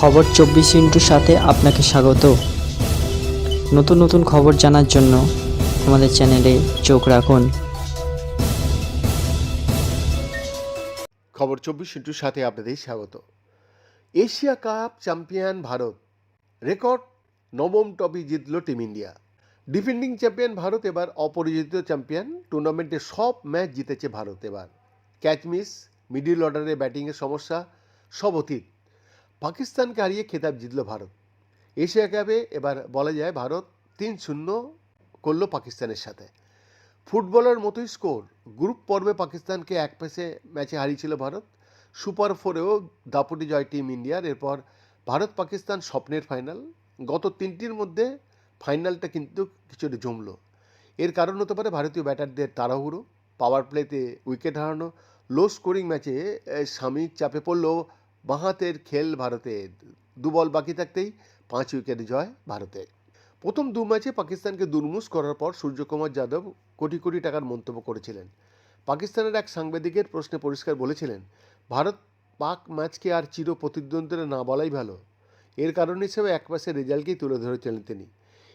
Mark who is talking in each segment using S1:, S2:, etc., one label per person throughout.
S1: খবর চব্বিশ ইন্টুর সাথে আপনাকে স্বাগত। নতুন নতুন খবর জানার জন্য আমাদের চ্যানেলে চোখ রাখুন।
S2: খবর চব্বিশ ইন্টুর সাথে আপনাদের স্বাগত। Asia cup champion Bharat, record নবম ট্রফি জিতল team India. Defending champion Bharat এবার অপরাজিত চ্যাম্পিয়ন, টুর্নামেন্টে সব ম্যাচ জিতেছে ভারত এবার। ক্যাচ মিস, মিডিল অর্ডারে ব্যাটিংয়ের সমস্যা, সব অতীত। পাকিস্তানকে হারিয়ে খেতাব জিতল ভারত। এশিয়া কাপে এবার বলা যায় ভারত তিন শূন্য করল পাকিস্তানের সাথে। ফুটবলের মতোই স্কোর। গ্রুপ পর্বে পাকিস্তানকে এক পেসে ম্যাচে হারিয়েছিল ভারত। সুপার ফোরেও দাপুটি জয় টিম ইন্ডিয়ার। এরপর ভারত পাকিস্তান স্বপ্নের ফাইনাল। গত তিনটির মধ্যে ফাইনালটা কিন্তু কিছুটা জমলো। এর কারণ হতে পারে ভারতীয় ব্যাটারদের তাড়াহুড়ো পাওয়ার প্লেতে উইকেট হারানো লো স্কোরিং ম্যাচে স্বামীর চাপে পড়লেও বাঁহাতের খেল ভারতের দু বল বাকি থাকতেই পাঁচ উইকেট জয় ভারতের। প্রথম দু ম্যাচে পাকিস্তানকে দুর্মুষ করার পর সূর্যকুমার যাদব কোটি কোটি টাকার মন্তব্য করেছিলেন। পাকিস্তানের এক সাংবাদিকের প্রশ্নে পরিষ্কার বলেছিলেন, ভারত পাক ম্যাচকে আর চির প্রতিদ্বন্দ্বিতা না বলাই ভালো। এর কারণ হিসেবে এক পাশে রেজাল্টকেই তুলে ধরেছিলেন তিনি।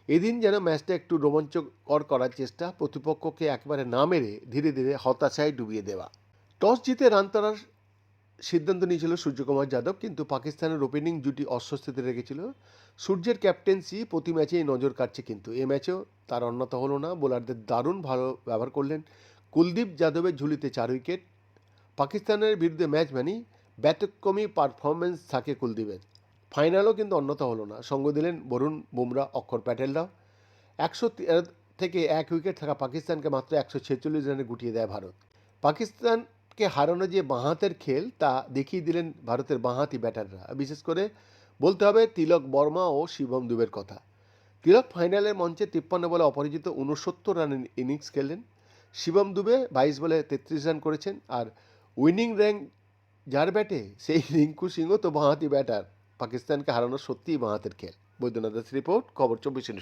S2: এদিন যেন ম্যাচটা একটু রোমাঞ্চকর করার চেষ্টা প্রতিপক্ষকে একবারে না মেরে ধীরে ধীরে হতাশায় ডুবিয়ে দেওয়া। টস জিতে রান তাড়ার সিদ্ধান্ত নিয়েছিল সূর্যকুমার যাদব, কিন্তু পাকিস্তানের ওপেনিং জুটি অস্বস্তিতে রেখেছিল। সূর্যের ক্যাপ্টেন্সি প্রতি ম্যাচেই নজর কাটছে কিন্তু। এ ম্যাচেও তার অন্যতা হলো না। বোলারদের দারুণ ভালো ব্যবহার করলেন। কুলদীপ যাদবের ঝুলিতে চার উইকেট পাকিস্তানের বিরুদ্ধে ম্যাচ মানেই ব্যতিক্রমী পারফরমেন্স থাকে কুলদীপের। ফাইনালও কিন্তু অন্যতা হলো না। সঙ্গ দিলেন বরুণ বুমরা, অক্ষর প্যাটেলরাও। একশো থেকে এক উইকেট থাকা পাকিস্তানকে মাত্র একশো ছেচল্লিশ রানে গুটিয়ে দেয় ভারত। পাকিস্তানকে হারানো যে বাঁহাতের খেল, তা দেখিয়ে দিলেন ভারতের বাঁহাতি ব্যাটাররা। বিশেষ করে বলতে হবে তিলক বর্মা ও শিবম দুবের কথা। তিলক ফাইনালের মঞ্চে তিপ্পান্ন বলে অপরাজিত উনসত্তর রানের ইনিংস খেললেন। শিবম দুবে বাইশ বলে তেত্রিশ রান করেছেন আর উইনিং র্যাঙ্ক যার ব্যাটে, সেই রিঙ্কু সিংও তো বাঁহাতি ব্যাটার পাকিস্তানকে হারানো সত্যিই বাঁহাতের খেল। বৈদ্যনাথ রিপোর্ট খবর চব্বিশ